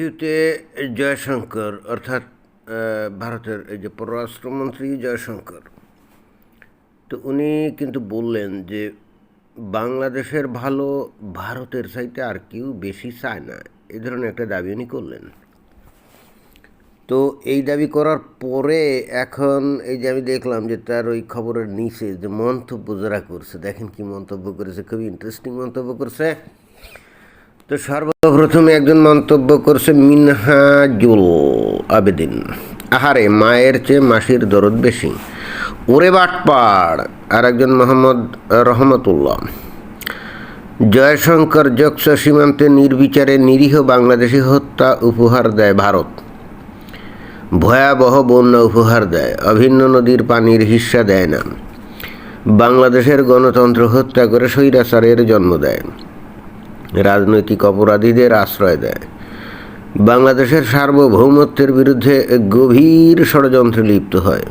ইন্টারভিউতে জয়শঙ্কর, অর্থাৎ ভারতের এই যে পররাষ্ট্রমন্ত্রী জয়শঙ্কর, তো উনি কিন্তু বললেন যে বাংলাদেশের ভালো, ভারতের চাইতে আর কেউ বেশি চায় না। এ ধরনের একটা দাবি উনি করলেন। তো এই দাবি করার পরে এখন এই যে আমি দেখলাম যে তার ওই খবরের নিচে যে মন্তব্য যারা করছে, দেখেন কি মন্তব্য করেছে, খুবই ইন্টারেস্টিং মন্তব্য করছে। তো সর্বপ্রথমে একজন মন্তব্য করছে, মিনহাজুল আবেদিন, আহারে, মায়ের চেয়ে মাসির দরদ বেশি। ওরে বাটপাড় আর একজন মোহাম্মদ রহমতুল্লাহ, জয়শঙ্কর যক্ষ সীমান্তে নির্বিচারে নিরীহ বাংলাদেশি হত্যা উপহার দেয় ভারত। ভয়াবহ বন্যা উপহার দেয়, অভিন্ন নদীর পানির হিস্সা দেয় না। বাংলাদেশের গণতন্ত্র হত্যা করে স্বৈরাচারের জন্ম দেয়। রাজনৈতিক অপরাধীদের আশ্রয় দেয়। বাংলাদেশের সার্বভৌমত্বের বিরুদ্ধে গভীর ষড়যন্ত্রে লিপ্ত হয়।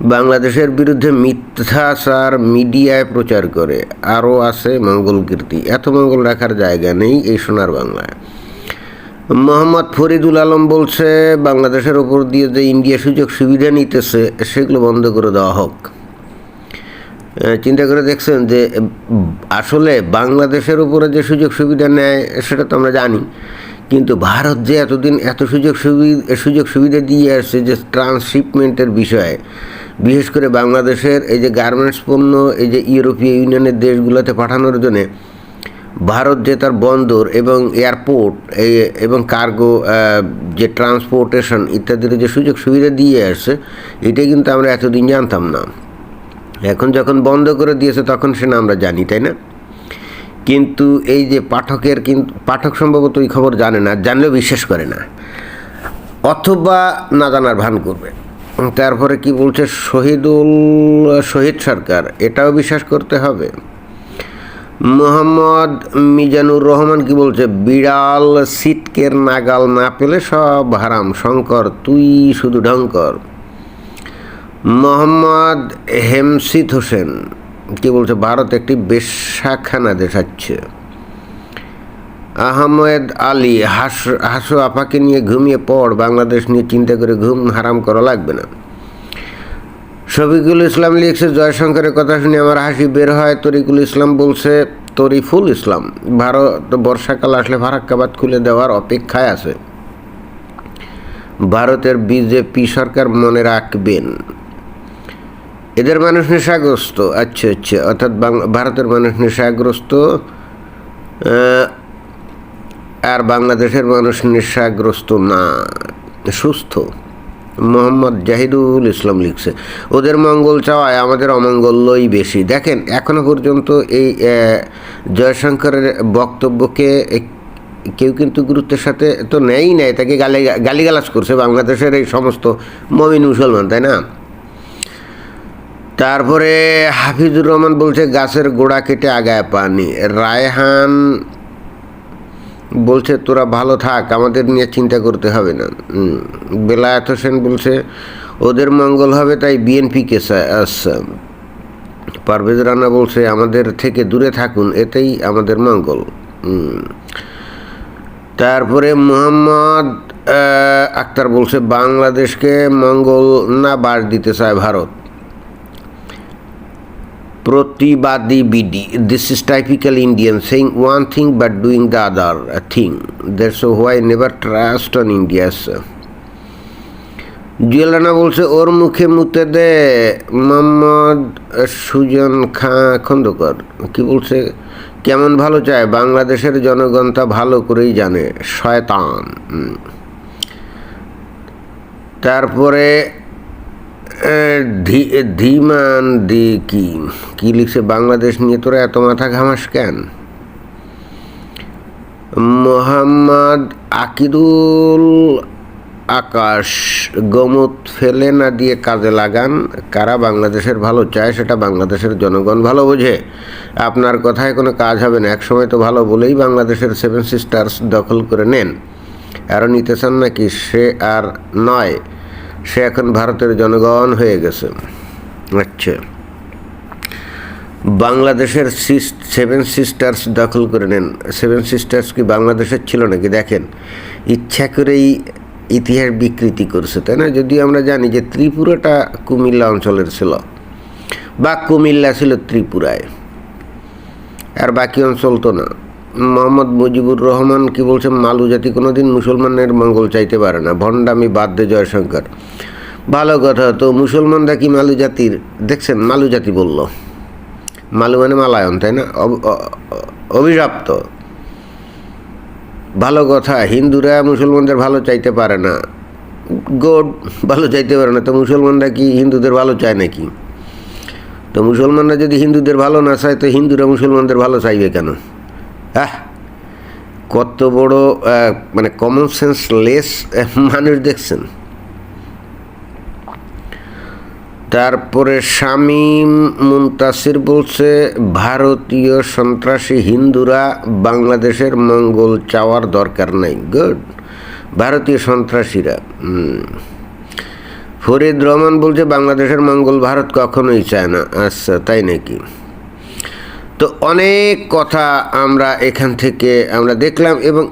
বাংলাদেশের বিরুদ্ধে মিথ্যাচার মিডিয়ায় প্রচার করে। আরও আছে মঙ্গল কীর্তি। এত মঙ্গল রাখার জায়গা নেই এই সোনার বাংলায়। মোহাম্মদ ফরিদুল আলম বলছে, বাংলাদেশের ওপর দিয়ে যে ইন্ডিয়া সুযোগ সুবিধা নিতেছে, সেগুলো বন্ধ করে দেওয়া হোক। চিন্তা করে দেখছেন যে আসলে বাংলাদেশের উপরে যে সুযোগ সুবিধা নেয়, সেটা তো আমরা জানি। কিন্তু ভারত যে এতদিন এত সুযোগ সুবিধা সুযোগ সুবিধা দিয়ে আসছে যে, ট্রান্সশিপমেন্টের বিষয়ে, বিশেষ করে বাংলাদেশের এই যে গার্মেন্টস পণ্য, এই যে ইউরোপীয় ইউনিয়নের দেশগুলোতে পাঠানোর জন্যে, ভারত যে তার বন্দর এবং এয়ারপোর্ট এবং কার্গো যে ট্রান্সপোর্টেশন ইত্যাদির যে সুযোগ সুবিধা দিয়ে আসছে এটা কিন্তু আমরা এতদিন জানতাম না। এখন যখন বন্ধ করে দিয়েছে, তখন সেটা আমরা জানি, তাই না? কিন্তু এই যে পাঠকের কিন্তু পাঠক সম্ভবত ওই খবর জানে না, জানলেও বিশ্বাস করে না। অথবা না জানার ভান করবে। তারপরে কি বলছে, শহীদুল, শহীদ সরকার, এটাও বিশ্বাস করতে হবে? মোহাম্মদ মিজানুর রহমান কি বলছে, বিড়াল সিটকের নাগাল না পেলে সব হারাম, শঙ্কর তুই শুধু ঢঙ্কর মোহাম্মদ হেমসিদ হোসেন, কি বলছে, ভারত একটি বেশাখানা দেখাচ্ছে আহমেদ আলী, হাস, হাসো আপাকে নিয়ে ঘুমিয়ে পড়, বাংলাদেশ নিয়ে চিন্তা করে ঘুম হারাম করা লাগবে না। শফিকুল ইসলাম লিখছে, জয়শঙ্করের কথা শুনে আমার হাসি বের হয়, তরিকুল ইসলাম বলছে, তরিফুল ইসলাম, ভারত বর্ষাকাল আসলে ফারাক্কাবাদ খুলে দেওয়ার অপেক্ষায় আছে। ভারতের বিজেপি সরকার মনে রাখবেন। এদের মানুষ নেশাগ্রস্ত। আচ্ছা আচ্ছা অর্থাৎ ভারতের মানুষ নেশাগ্রস্ত আর বাংলাদেশের মানুষ নেশাগ্রস্ত না। সুস্থ। মোহাম্মদ জাহিদুল ইসলাম লিখছে, ওদের মঙ্গল চাওয়ায় আমাদের অমঙ্গলই বেশি। দেখেন, এখনও পর্যন্ত এই জয়শঙ্করের বক্তব্যকে কেউ কিন্তু গুরুত্বের সাথে তো নেয়ই নেয় তাকে গালি, গালিগালাজ করছে বাংলাদেশের এই সমস্ত মমিন মুসলমান, তাই না? তারপরে হাফিজুর রহমান বলছে, গাছের গোড়া কেটে আগায় পানি। রায়হান বলছে, তোরা ভালো থাক, আমাদের নিয়ে চিন্তা করতে হবে না। বেলায়েত হোসেন বলছে, ওদের মঙ্গল হবে তাই বিএনপিকে পারভেজ রানা বলছে, আমাদের থেকে দূরে থাকুন, এতেই আমাদের মঙ্গল। তারপরে মোহাম্মদ আক্তার বলছে, বাংলাদেশকে মঙ্গল না বাড় দিতে চায় ভারত। প্রতিবাদী BD. This is typical Indian saying one thing but doing the other thing that's why never trust on India's জুয়েলানা বলছে, ওর মুখে মুতে দে, মোহাম্মদ সুজন খাঁ খন্দকর। কি বলছে? কেমন ভালো চায়? বাংলাদেশের জনগণ তা ভালো করেই জানে। শয়তান। তারপরে ধীমান দি কি? কি লিখছে, বাংলাদেশ নিয়ে তোরা এত মাথা ঘামাস কেন? মোহাম্মদ আকিদুল আকাশ, গমত ফেলে না দিয়ে কাজে লাগান। কারা বাংলাদেশের ভালো চায় সেটা বাংলাদেশের জনগণ ভালো বোঝে। আপনার কথায় কোনো কাজ হবে না। একসময় তো ভালো বলেই বাংলাদেশের সেভেন সিস্টার্স দখল করে নেন। আরও নিতে চান নাকি সে আর নয়। সে এখন ভারতের জনগণ হয়ে গেছে। আচ্ছা। বাংলাদেশের সেভেন সিস্টার্স দখল করে নেন। সেভেন সিস্টার্স কি বাংলাদেশের ছিল নাকি? দেখেন, ইচ্ছা করেই ইতিহাস বিকৃতি করছে, তাই না? যদি আমরা জানি যে ত্রিপুরাটা কুমিল্লা অঞ্চলের ছিল বা কুমিল্লা ছিল ত্রিপুরায়। আর বাকি অঞ্চল তো না। মোহাম্মদ মুজিবুর রহমান কি বলছে মালু জাতি কোনোদিন মুসলমানের মঙ্গল চাইতে পারে না। ভণ্ডামি বাদ দে জয়শঙ্কর। ভালো কথা তো, মুসলমানরা কি মালু জাতির? দেখছেন, মালু জাতি বলল। মালু মানে মালায়ন, তাই না? অভিশপ্ত ভালো কথা, হিন্দুরা মুসলমানদের ভালো চাইতে পারে না। গোড ভালো চাইতে পারে না, তো মুসলমানরা কি হিন্দুদের ভালো চায় নাকি? তো মুসলমানরা যদি হিন্দুদের ভালো না চায়, তো হিন্দুরা মুসলমানদের ভালো চাইবে কেন? আহ, কত বড় মানে কমন সেন্স লেস মানুষ দেখছেন। তারপরে শামীম মুনতাসির বলছে, ভারতীয় সন্ত্রাসী হিন্দুরা বাংলাদেশের মঙ্গল চাওয়ার দরকার নাই। গুড ভারতীয় সন্ত্রাসীরা ফরিদ রহমান বলছে, বাংলাদেশের মঙ্গল ভারত কখনোই চায় না। আচ্ছা তাই নাকি? তো অনেক কথা আমরা এখান থেকে আমরা দেখলাম এবং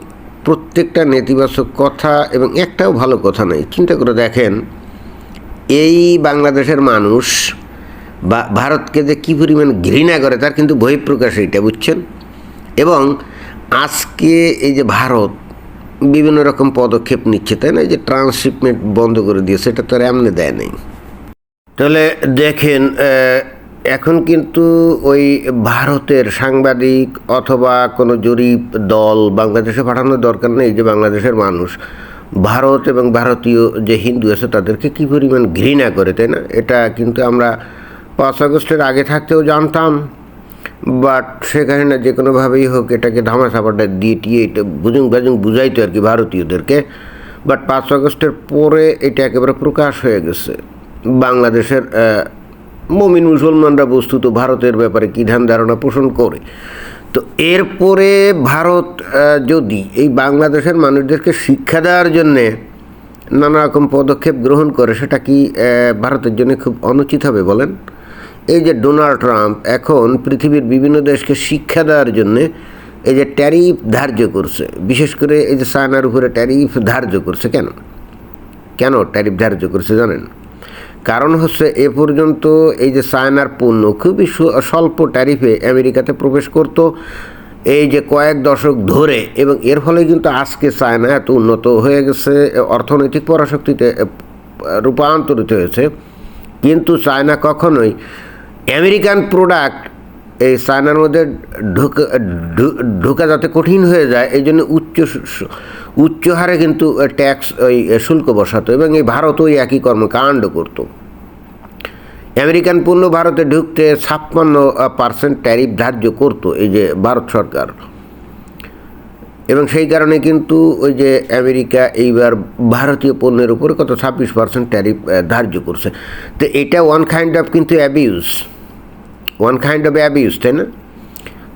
প্রত্যেকটা নেতিবাচক কথা এবং একটাও ভালো কথা নাই চিন্তা করে দেখেন, এই বাংলাদেশের মানুষ বা ভারতকে যে কী পরিমাণ ঘৃণা করে তার কিন্তু বহিঃপ্রকাশ এইটা, বুঝছেন? এবং আজকে এই যে ভারত বিভিন্ন রকম পদক্ষেপ নিচ্ছে, তাই না? যে ট্রান্সশিপমেন্ট বন্ধ করে দিয়েছে, এটা তো আর এমনি দেয় নেই। তাহলে দেখেন এখন কিন্তু ওই ভারতের সাংবাদিক অথবা কোনো জরিপ দল বাংলাদেশে পাঠানোর দরকার নেই যে বাংলাদেশের মানুষ ভারত এবং ভারতীয় যে হিন্দু আছে তাদেরকে কী পরিমাণ ঘৃণা করে, তাই না? এটা কিন্তু আমরা পাঁচ আগস্টের আগে থাকতেও জানতাম বাট সেখানে না যে কোনোভাবেই হোক এটাকে ধামা ধামাচাপাটা দিয়ে টিয়ে এটা বুঝুং বাজুং বুঝাইতো আর কি ভারতীয়দেরকে বাট পাঁচ আগস্টের পরে এটা একেবারে প্রকাশ হয়ে গেছে। বাংলাদেশের মমিন মুসলমানরা বস্তুত ভারতের ব্যাপারে কী ধ্যান ধারণা পোষণ করে? তো এরপরে ভারত যদি এই বাংলাদেশের মানুষদেরকে শিক্ষা দেওয়ার জন্যে নানা রকম পদক্ষেপ গ্রহণ করে, সেটা কি ভারতের জন্য খুব অনুচিত হবে বলেন? এই যে ডোনাল্ড ট্রাম্প এখন পৃথিবীর বিভিন্ন দেশকে শিক্ষা দেওয়ার জন্যে এই যে ট্যারিফ ধার্য করছে, বিশেষ করে এই যে চায়নার উপরে ট্যারিফ ধার্য করছে, কেন? কেন ট্যারিফ ধার্য করছে জানেন? কারণ হচ্ছে এ পর্যন্ত এই যে চায়নার পণ্য খুবই স্বল্প ট্যারিফে আমেরিকাতে প্রবেশ করত। এই যে কয়েক দশক ধরে এবং এর ফলে কিন্তু আজকে চায়না এত উন্নত হয়ে গেছে, অর্থনৈতিক পরাশক্তিতে রূপান্তরিত হয়েছে। কিন্তু চায়না কখনোই আমেরিকান প্রোডাক্ট এই চায়নার মধ্যে ঢুকে যাতে কঠিন হয়ে যায়, এই জন্য উচ্চ উচ্চ হারে কিন্তু ট্যাক্স ওই শুল্ক বসাতো এবং এই ভারত ওই একই কর্মকাণ্ড করতো। আমেরিকান পণ্য ভারতে ঢুকতে ছাপ্পান্ন পার্সেন্ট ট্যারিফ ধার্য করতো এই যে ভারত সরকার। এবং সেই কারণে কিন্তু ওই যে আমেরিকা এইবার ভারতীয় পণ্যের উপরে কত, ছাব্বিশ পার্সেন্ট ট্যারিফ ধার্য করছে। তো এটা ওয়ান কাইন্ড অফ কিন্তু abuse one kind of abuse তাই না?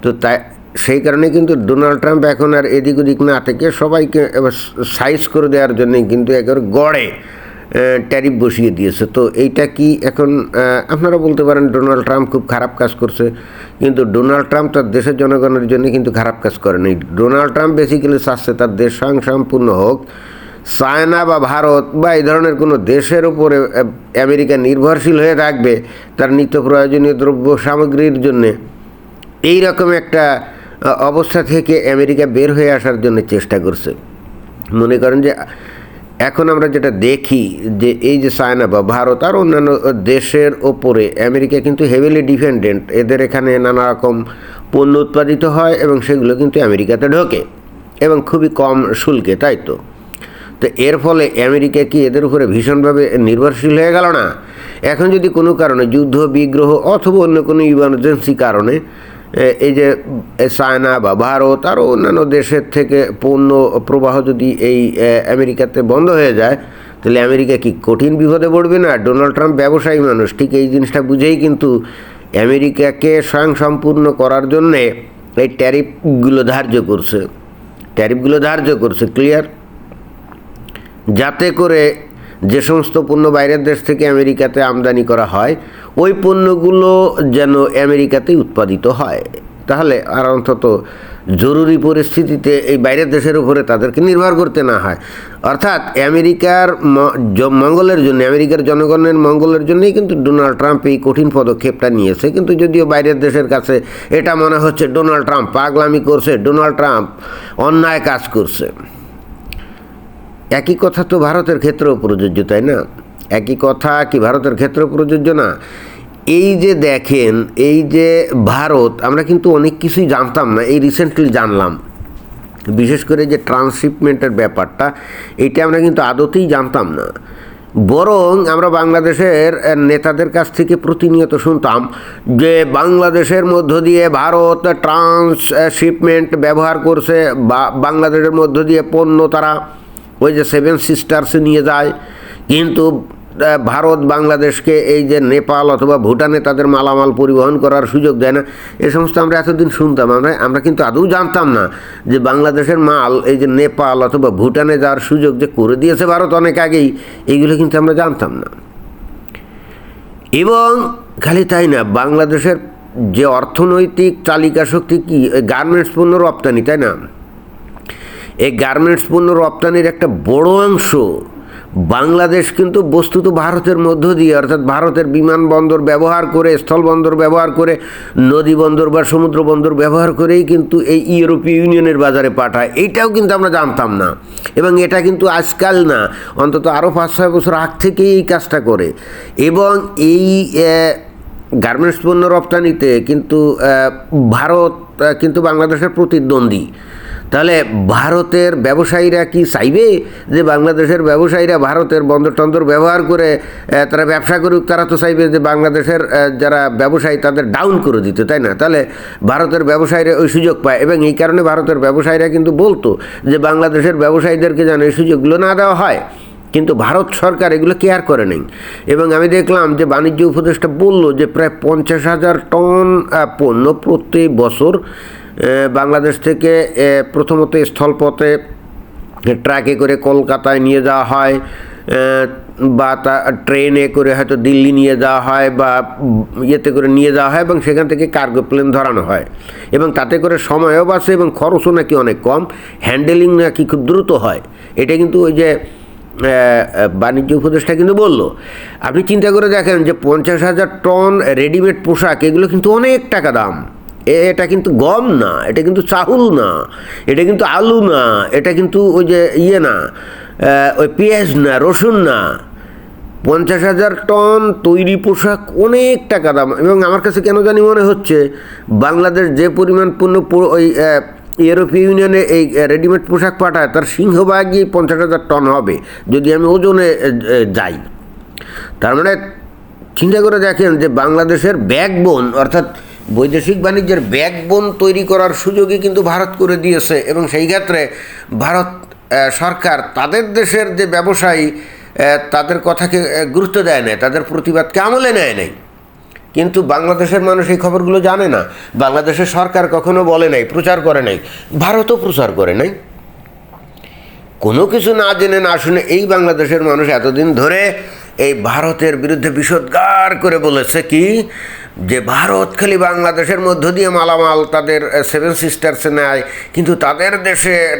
তো তাই সেই কারণে কিন্তু ডোনাল্ড ট্রাম্প এখন আর এদিক ওদিক না থেকে সবাইকে এবার সাইজ করে দেওয়ার জন্যই কিন্তু একেবারে গড়ে ট্যারিফ বসিয়ে দিয়েছে। তো এইটা কি এখন আপনারা বলতে পারেন ডোনাল্ড ট্রাম্প খুব খারাপ কাজ করছে, কিন্তু ডোনাল্ড ট্রাম্প তার দেশের জনগণের জন্য কিন্তু খারাপ কাজ করেনি। ডোনাল্ড ট্রাম্প বেসিক্যালি চাচ্ছে তার দেশ স্বয়ংসম্পূর্ণ হোক, চায়না বা ভারত বা এই ধরনের কোনো দেশের উপরে আমেরিকা নির্ভরশীল হয়ে থাকবে তার নিত্য প্রয়োজনীয় দ্রব্য সামগ্রীর জন্যে। এই রকম একটা অবস্থা থেকে আমেরিকা বের হয়ে আসার জন্য চেষ্টা করছে। মনে করেন যে, এখন আমরা যেটা দেখি যে, এই যে চায়না বা ভারত আর অন্যান্য দেশের ওপরে আমেরিকা কিন্তু হেভিলি ডিপেন্ডেন্ট এদের এখানে নানা রকম পণ্য উৎপাদিত হয় এবং সেগুলো কিন্তু আমেরিকাতে ঢোকে এবং খুবই কম শুল্কে, তাই তো? তো এর ফলে আমেরিকা কি এদের উপরে ভীষণভাবে নির্ভরশীল হয়ে গেল না? এখন যদি কোনো কারণে যুদ্ধ, বিগ্রহ অথবা অন্য কোনো ইমার্জেন্সি কারণে এই যে চায়না বা ভারত আরও অন্যান্য দেশের থেকে পণ্য প্রবাহ যদি এই আমেরিকাতে বন্ধ হয়ে যায়, তাহলে আমেরিকা কি কঠিন বিপদে পড়বে না? ডোনাল্ড ট্রাম্প ব্যবসায়ী মানুষ, ঠিক এই জিনিসটা বুঝেই কিন্তু আমেরিকাকে স্বয়ংসম্পূর্ণ করার জন্যে এই ট্যারিফগুলো ধার্য করছে। ট্যারিফগুলো ধার্য করছে, ক্লিয়ার? যাতে করে যে সমস্ত পণ্য বাইরের দেশ থেকে আমেরিকাতে আমদানি করা হয়, ওই পণ্যগুলো যেন আমেরিকাতেই উৎপাদিত হয়। তাহলে আর অন্তত জরুরি পরিস্থিতিতে এই বাইরের দেশের উপরে তাদেরকে নির্ভর করতে না হয়। অর্থাৎ আমেরিকার মঙ্গলের জন্য, আমেরিকার জনগণের মঙ্গলের জন্যই কিন্তু ডোনাল্ড ট্রাম্প এই কঠিন পদক্ষেপটা নিয়েছে। কিন্তু যদিও বাইরের দেশের কাছে এটা মনে হচ্ছে ডোনাল্ড ট্রাম্প পাগলামি করছে, ডোনাল্ড ট্রাম্প অন্যায় কাজ করছে। একই কথা তো ভারতের ক্ষেত্রেও প্রযোজ্য, তাই না? একই কথা কি ভারতের ক্ষেত্রেও প্রযোজ্য না? এই যে দেখেন, এই যে ভারত, আমরা কিন্তু অনেক কিছুই জানতাম না, এই রিসেন্টলি জানলাম। বিশেষ করে যে ট্রান্সশিপমেন্টের ব্যাপারটা এইটা আমরা কিন্তু আদতেই জানতাম না। বরং আমরা বাংলাদেশের নেতাদের কাছ থেকে প্রতিনিয়ত শুনতাম যে বাংলাদেশের মধ্য দিয়ে ভারত ট্রান্সশিপমেন্ট ব্যবহার করছে, বা বাংলাদেশের মধ্য দিয়ে পণ্য তারা ওই যে সেভেন সিস্টার্সে নিয়ে যায়। কিন্তু ভারত, বাংলাদেশকে এই যে নেপাল অথবা ভুটানে তাদের মালামাল পরিবহন করার সুযোগ দেয় না, এ সমস্ত আমরা এতদিন শুনতাম। আমরা আমরা কিন্তু আদৌ জানতাম না যে বাংলাদেশের মাল এই যে নেপাল অথবা ভুটানে যাওয়ার সুযোগ যে করে দিয়েছে ভারত অনেক আগেই এইগুলো কিন্তু আমরা জানতাম না। এবং খালি তাই না, বাংলাদেশের যে অর্থনৈতিক চালিকা শক্তি কি গার্মেন্টস পণ্য রপ্তানি, তাই না? এই গার্মেন্টস পণ্য রপ্তানির একটা বড় অংশ বাংলাদেশ কিন্তু বস্তুত ভারতের মধ্য দিয়ে, অর্থাৎ ভারতের বিমানবন্দর ব্যবহার করে স্থলবন্দর ব্যবহার করে, নদী বন্দর বা সমুদ্র বন্দর ব্যবহার করেই কিন্তু এই ইউরোপীয় ইউনিয়নের বাজারে পাঠায়। এইটাও কিন্তু আমরা জানতাম না। এবং এটা কিন্তু আজকাল না, অন্তত আরও পাঁচ, ছয় বছর আগ থেকেই এই কাজটা করে। এবং এই গার্মেন্টস পণ্য রপ্তানিতে কিন্তু ভারত কিন্তু বাংলাদেশের প্রতিদ্বন্দ্বী। তাহলে ভারতের ব্যবসায়ীরা কি চাইবে যে বাংলাদেশের ব্যবসায়ীরা ভারতের বন্দর টন্দর ব্যবহার করে তারা ব্যবসা করুক? তারা তো চাইবে যে বাংলাদেশের যারা ব্যবসায়ী তাদের ডাউন করে দিতে, তাই না? তাহলে ভারতের ব্যবসায়ীরা ওই সুযোগ পায় এবং এই কারণে ভারতের ব্যবসায়ীরা কিন্তু বলতো যে বাংলাদেশের ব্যবসায়ীদেরকে যেন এই সুযোগগুলো না দেওয়া হয়। কিন্তু ভারত সরকার এগুলো কেয়ার করে নেই। এবং আমি দেখলাম যে বাণিজ্য উপদেষ্টা বলল যে প্রায় পঞ্চাশ হাজার টন পণ্য প্রতি বছর বাংলাদেশ থেকে প্রথমত স্থলপথে ট্রাকে করে কলকাতায় নিয়ে যাওয়া হয় বা তা, ট্রেনে করে হয়তো দিল্লি নিয়ে যাওয়া হয়, বা ইয়েতে করে নিয়ে যাওয়া হয়, এবং সেখান থেকে কার্গো প্লেন ধরানো হয়। এবং তাতে করে সময়ও বাঁচে এবং খরচও নাকি অনেক কম, হ্যান্ডেলিং নাকি খুব দ্রুত হয়। এটা কিন্তু ওই যে বাণিজ্য উপদেষ্টা কিন্তু বলল। আপনি চিন্তা করে দেখেন যে পঞ্চাশ হাজার টন রেডিমেড পোশাক, এগুলো কিন্তু অনেক টাকা দাম। এটা কিন্তু গম না, এটা কিন্তু চাউল না, এটা কিন্তু আলু না, এটা কিন্তু ওই যে ইয়ে না ওই পেঁয়াজ না, রসুন না। পঞ্চাশ হাজার টন তৈরি পোশাক অনেক টাকা দাম, এবং আমার কাছে কেন জানি মনে হচ্ছে, বাংলাদেশ যে পরিমাণ পণ্য ওই ইউরোপীয় ইউনিয়নে এই রেডিমেড পোশাক পাঠায়, তার সিংহভাগই পঞ্চাশ হাজার টন হবে, যদি আমি ওজনে যাই। তার মানে চিন্তা করে দেখেন যে বাংলাদেশের ব্যাকবোন, অর্থাৎ বৈদেশিক বাণিজ্যের ব্যাকবোন তৈরি করার সুযোগই কিন্তু ভারত করে দিয়েছে এবং সেই ক্ষেত্রে ভারত সরকার তাদের দেশের যে ব্যবসায়ী তাদের কথাকে গুরুত্ব দেয় না তাদের প্রতিবাদকে আমলে নেয় নাই। কিন্তু বাংলাদেশের মানুষ এই খবরগুলো জানে না। বাংলাদেশের সরকার কখনো বলে নাই, প্রচার করে নাই, ভারতও প্রচার করে নাই। কোনো কিছু না জেনে, না শুনে এই বাংলাদেশের মানুষ এতদিন ধরে এই ভারতের বিরুদ্ধে বিষোদ্গার করে বলেছে কি যে ভারত খালি বাংলাদেশের মধ্য দিয়ে মালামাল তাদের সেভেন সিস্টার্সে নেয়, কিন্তু তাদের দেশের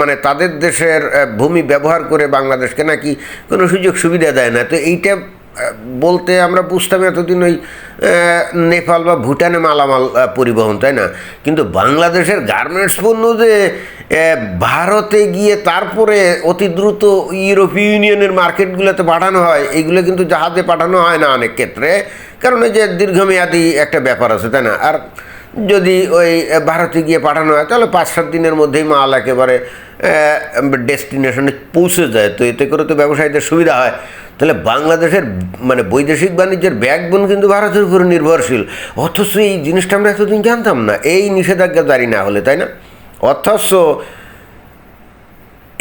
মানে তাদের দেশের ভূমি ব্যবহার করে বাংলাদেশকে নাকি কোনো সুযোগ সুবিধা দেয় না। তো এইটা বলতে আমরা বুঝতাম এতদিন ওই নেপাল বা ভুটানে মালামাল পরিবহন, তাই না? কিন্তু বাংলাদেশের গার্মেন্টস পণ্য যে ভারতে গিয়ে তারপরে অতি দ্রুত ইউরোপীয় ইউনিয়নের মার্কেটগুলোতে পাঠানো হয়, এগুলো কিন্তু জাহাজে পাঠানো হয় না অনেক ক্ষেত্রে। কারণ ওই যে দীর্ঘমেয়াদী একটা ব্যাপার আছে, তাই না? আর যদি ওই ভারতে গিয়ে পাঠানো হয়, তাহলে পাঁচ সাত দিনের মধ্যেই মাল একেবারে ডেস্টিনেশনে পৌঁছে যায়। তো এতে করে তো ব্যবসায়ীদের সুবিধা হয়। তাহলে বাংলাদেশের মানে বৈদেশিক বাণিজ্যের ব্যাকবোন কিন্তু ভারতের উপর নির্ভরশীল। অথচ এই জিনিসটা আমরা এতদিন জানতাম না, এই নিষেধাজ্ঞা জারি না হলে, তাই না? অথচ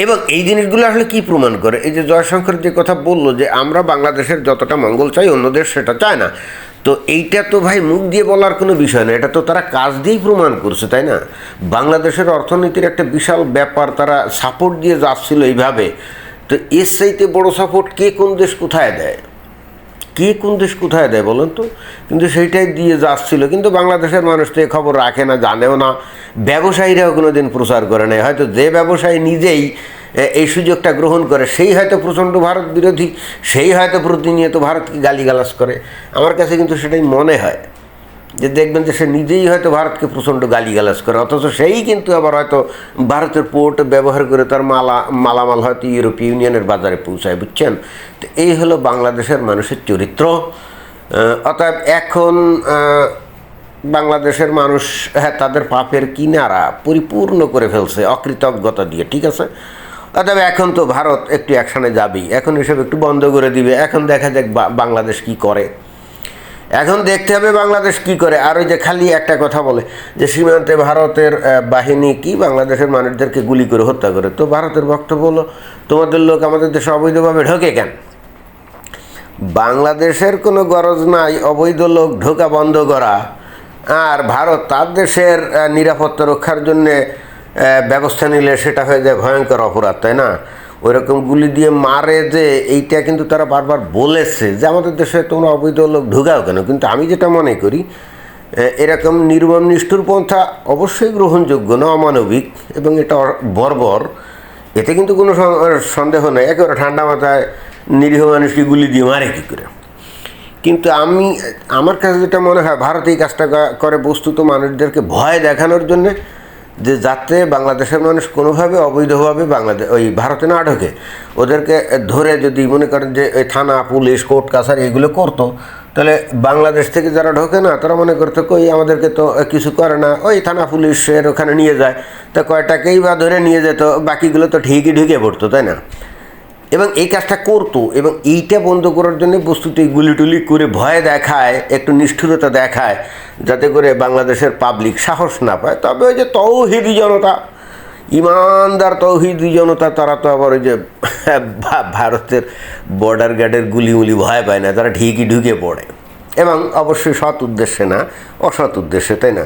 এবং এই জিনিসগুলো আসলে কি প্রমাণ করে? এই যে জয়শঙ্কর যে কথা বলল যে আমরা বাংলাদেশের যতটা মঙ্গল চাই, অন্য দেশ সেটা চায় না। তো এইটা তো ভাই মুখ দিয়ে বলার কোনো বিষয় না, এটা তো তারা কাজ দিয়েই প্রমাণ করছে, তাই না? বাংলাদেশের অর্থনীতির একটা বিশাল ব্যাপার তারা সাপোর্ট দিয়ে যাচ্ছিল এইভাবে। তো এর চাইতে বড় সাপোর্ট কে কোন দেশ কোথায় দেয়? কে কোন দেশ কোথায় দেয় বলুন তো? কিন্তু সেইটাই দিয়ে যাচ্ছিল। কিন্তু বাংলাদেশের মানুষ তো এই খবর রাখে না, জানেও না। ব্যবসায়ীরাও কোনো দিন প্রচার করে না হয়তো যে ব্যবসায়ী নিজেই এই সুযোগটা গ্রহণ করে, সেই হয়তো প্রচণ্ড ভারত বিরোধী, সেই হয়তো প্রতিনিয়ত ভারতকে গালিগালাজ করে। আমার কাছে কিন্তু সেটাই মনে হয়। যে দেখবেন যে সে নিজেই হয়তো ভারতকে প্রচণ্ড গালিগালাজ করে, অথচ সেই কিন্তু আবার হয়তো ভারতের পোর্ট ব্যবহার করে তার মালা, মালামাল হয়তো ইউরোপীয় ইউনিয়নের বাজারে পৌঁছায়, বুঝছেন? তো এই হলো বাংলাদেশের মানুষের চরিত্র। অতএব এখন বাংলাদেশের মানুষ হ্যাঁ তাদের পাপের কিনারা পরিপূর্ণ করে ফেলছে অকৃতজ্ঞতা দিয়ে, ঠিক আছে? অতএব এখন তো ভারত একটু অ্যাকশানে যাবেই, এখন এসব একটু বন্ধ করে দিবে, এখন দেখা যাক বাংলাদেশ কি করে। এখন দেখতে হবে বাংলাদেশ কি করে। আর ওই যে খালি একটা কথা বলে যে, সীমান্তে ভারতের বাহিনী কি বাংলাদেশের মানুষদেরকে গুলি করে হত্যা করে। তো ভারতের বক্তব্য হলো, তোমাদের লোক আমাদের দেশে অবৈধভাবে ঢোকে কেন? বাংলাদেশের কোনো গরজ নাই, অবৈধ লোক ঢোকা বন্ধ করা। আর ভারত তার দেশের নিরাপত্তা রক্ষার জন্যে ব্যবস্থা নিলে সেটা হয়ে যায় ভয়ঙ্কর অপরাধ, তাই না? ওই রকম গুলি দিয়ে মারে যে, এইটা কিন্তু তারা বারবার বলেছে যে, আমাদের দেশে তোমরা অবৈধ লোক ঢুকাও কেন? কিন্তু আমি যেটা মনে করি এরকম নির্মম নিষ্ঠুর পন্থা অবশ্যই গ্রহণযোগ্য, না অমানবিক, এবং এটা বর্বর। এতে কিন্তু কোনো সন্দেহ নেই। একেবারে ঠান্ডা মাথায় নিরীহ মানুষকে গুলি দিয়ে মারে কী করে? কিন্তু আমি, আমার কাছে যেটা মনে হয়, ভারত এই কাজটা করে বস্তুত মানুষদেরকে ভয় দেখানোর জন্যে যে যাতে বাংলাদেশের মানুষ কোনোভাবে অবৈধভাবে বাংলাদেশ ওই ভারতে না ঢোকে, ওদেরকে ধরে যদি মনে করেন যে ওই থানা, পুলিশ, কোর্ট, কাছারি এগুলো করতো, তাহলে বাংলাদেশ থেকে যারা ঢোকে না, তারা মনে করতো কই আমাদেরকে তো কিছু করে না, ওই থানা পুলিশের ওখানে নিয়ে যায়, তা কয়টাকেই বা ধরে নিয়ে যেত, বাকিগুলো তো ঠিকই ঢুকে পড়তো, তাই না? এবং এই কাজটা করতো এবং এইটা বন্ধ করার জন্য বস্তুত এই গুলি টুলি করে ভয় দেখায়, একটু নিষ্ঠুরতা দেখায়, যাতে করে বাংলাদেশের পাবলিক সাহস না পায়। তবে ওই যে তৌহিদি জনতা, ইমানদার তৌহিদি জনতা, তারা তো আবার ওই যে ভারতের বর্ডার গার্ডের গুলি মুলি ভয় পায় না, তারা ঠিকই ঢুকে পড়ে। এবং অবশ্যই সৎ উদ্দেশ্যে না, অসৎ উদ্দেশ্যে, তাই না?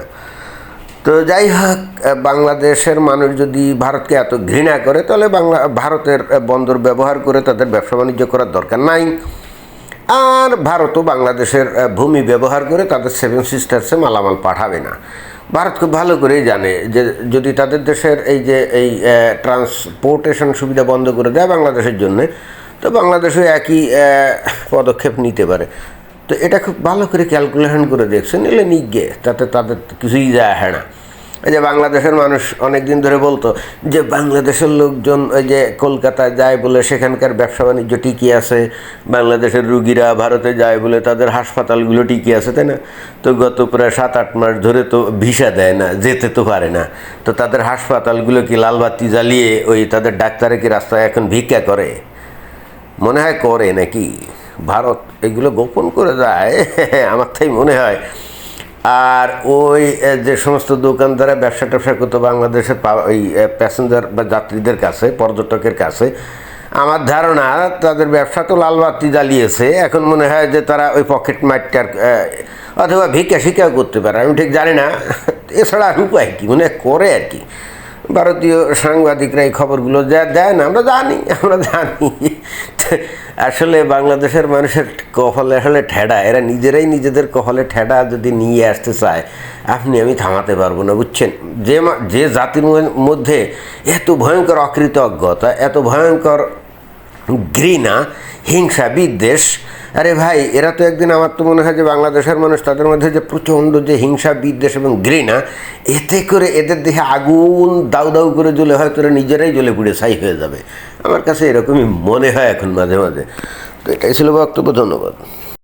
তো যাই হোক বাংলাদেশের মানুষ যদি ভারতকে এত ঘৃণা করে, তাহলে বাংলা, ভারতের বন্দর ব্যবহার করে তাদের ব্যবসা বাণিজ্য করার দরকার নাই। আর ভারতও বাংলাদেশের ভূমি ব্যবহার করে তাদের সেভেন সিস্টার্সে মালামাল পাঠাবে না। ভারত খুব ভালো করেই জানে যে যদি তাদের দেশের এই যে, এই ট্রান্সপোর্টেশন সুবিধা বন্ধ করে দেয় বাংলাদেশের জন্য, তো বাংলাদেশও একই পদক্ষেপ নিতে পারে। তো এটা খুব ভালো করে ক্যালকুলেশন করে দেখছেন নিলে নিগে তাতে তাদের কিছুই যায় হ্যাঁ না। এই যে বাংলাদেশের মানুষ অনেক দিন ধরে বলতো যে বাংলাদেশের লোকজন ওই যে কলকাতায় যায় বলে সেখানকার ব্যবসা বাণিজ্য টিকে আছে, বাংলাদেশের রুগীরা ভারতে যায় বলে তাদের হাসপাতালগুলো টিকে আছে, তাই না? তো গত প্রায় সাত আট মাস ধরে তো ভিসা দেয় না, যেতে তো পারে না। তো তাদের হাসপাতালগুলো কি লালবাতি জ্বালিয়ে ওই তাদের ডাক্তারে কি রাস্তায় এখন ভিক্ষা করে? মনে হয় করে নাকি? ভারত, এগুলো গোপন করে যায় আমার তাই মনে হয়। আর ওই যে সমস্ত দোকানদারা ব্যবসা ট্যাবসা করতো বাংলাদেশের ওই প্যাসেঞ্জার বা যাত্রীদের কাছে, পর্যটকের কাছে, আমার ধারণা তাদের ব্যবসা তো লাল বাতি জ্বালিয়েছে। এখন মনে হয় যে তারা ওই পকেট মারটার অথবা ভিক্ষা শিক্ষাও করতে পারে, আমি ঠিক জানি না। এছাড়া আর উপায় কি? মনে করে আর কি। ভারতীয় সাংবাদিকরা এই খবরগুলো যা দেয় না, আমরা জানি আমরা জানি। আসলে বাংলাদেশের মানুষের কপালে আসলে ঠেডা, এরা নিজেরাই নিজেদের কপালে ঠেডা যদি নিয়ে আসতে চায়, আপনি, আমি থামাতে পারব না, বুঝছেন? যে যে জাতির মধ্যে এত ভয়ঙ্কর অকৃতজ্ঞতা, এত ভয়ঙ্কর ঘৃণা, হিংসা, বিদ্বেষ আরে ভাই, এরা তো একদিন আমার তো মনে হয় যে বাংলাদেশের মানুষ, তাদের মধ্যে যে প্রচণ্ড যে হিংসা, বিদ্বেষ এবং ঘৃণা, এতে করে এদের দেহে আগুন দাউ দাউ করে জ্বলে হয়তো নিজেরাই জ্বলে পুড়ে ছাই হয়ে যাবে। আমার কাছে এরকমই মনে হয় এখন মাঝে মাঝে। তো এটাই ছিল বক্তব্য, ধন্যবাদ।